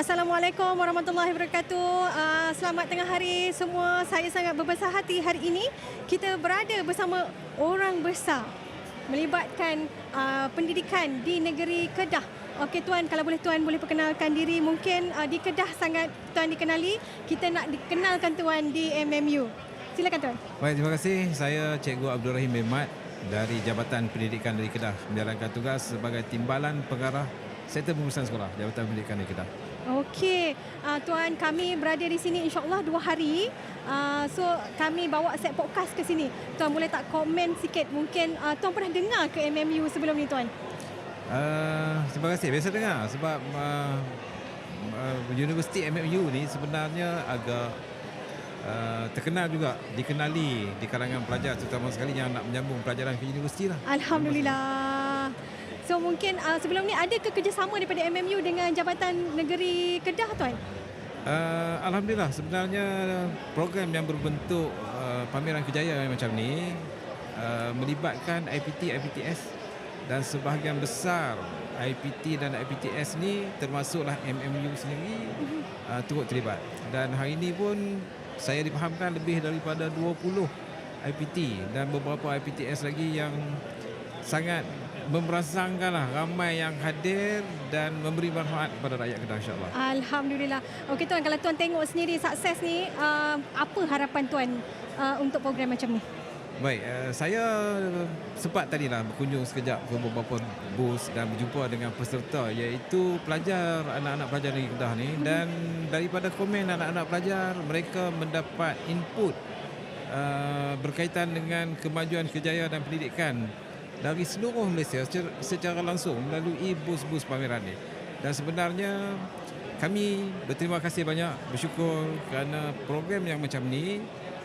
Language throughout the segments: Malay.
Assalamualaikum warahmatullahi wabarakatuh. Uh, selamat tengah hari semua. Saya sangat berbesar hati hari ini kita berada bersama orang besar melibatkan uh, pendidikan di negeri Kedah. Okey tuan, kalau boleh tuan boleh perkenalkan diri. Mungkin uh, di Kedah sangat tuan dikenali. Kita nak dikenalkan tuan di MMU. Silakan tuan. Baik, terima kasih. Saya Cikgu Abdul Rahim Memat dari Jabatan Pendidikan dari Kedah menjalankan tugas sebagai Timbalan Pengarah Sektor Pengurusan Sekolah Jabatan Pendidikan dari Kedah. Okey, uh, tuan kami berada di sini insyaAllah dua hari. Uh, so kami bawa set podcast ke sini. Tuan boleh tak komen sikit mungkin uh, tuan pernah dengar ke MMU sebelum ni tuan? Uh, terima kasih. Biasa dengar sebab uh, uh, Universiti MMU ni sebenarnya agak uh, terkenal juga, dikenali di kalangan pelajar terutama sekali yang nak menyambung pelajaran ke universiti lah. Alhamdulillah. So mungkin uh, sebelum ni ada ke kerjasama daripada MMU dengan Jabatan Negeri Kedah tuan? Uh, Alhamdulillah. Sebenarnya program yang berbentuk uh, pameran kejayaan macam ni uh, melibatkan IPT, IPTS dan sebahagian besar IPT dan IPTS ni termasuklah MMU sendiri uh, turut terlibat. Dan hari ini pun saya difahamkan lebih daripada 20 IPT dan beberapa IPTS lagi yang sangat memerangsangkan lah ramai yang hadir dan memberi manfaat kepada rakyat Kedah insyaAllah. Alhamdulillah. Okey tuan, kalau tuan tengok sendiri sukses ni, uh, apa harapan tuan uh, untuk program macam ni? Baik, uh, saya sempat tadi lah berkunjung sekejap ke beberapa bus dan berjumpa dengan peserta iaitu pelajar, anak-anak pelajar di Kedah ni dan daripada komen anak-anak pelajar mereka mendapat input uh, berkaitan dengan kemajuan kejayaan dan pendidikan dari seluruh Malaysia secara, secara langsung melalui bus-bus pameran ni. Dan sebenarnya kami berterima kasih banyak bersyukur kerana program yang macam ni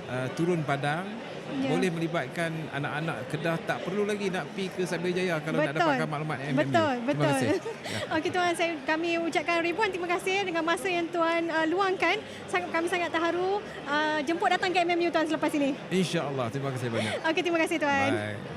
uh, turun padang Ya. boleh melibatkan anak-anak Kedah tak perlu lagi nak pergi ke Sabia Jaya kalau nak dapatkan maklumat MMU. Betul, Terima betul. kasih. Ya. Okey tuan, saya kami ucapkan ribuan terima kasih dengan masa yang tuan uh, luangkan. Sangat kami sangat terharu uh, jemput datang ke MMU tuan selepas ini. InsyaAllah. Terima kasih banyak. Okey, terima kasih tuan. Bye.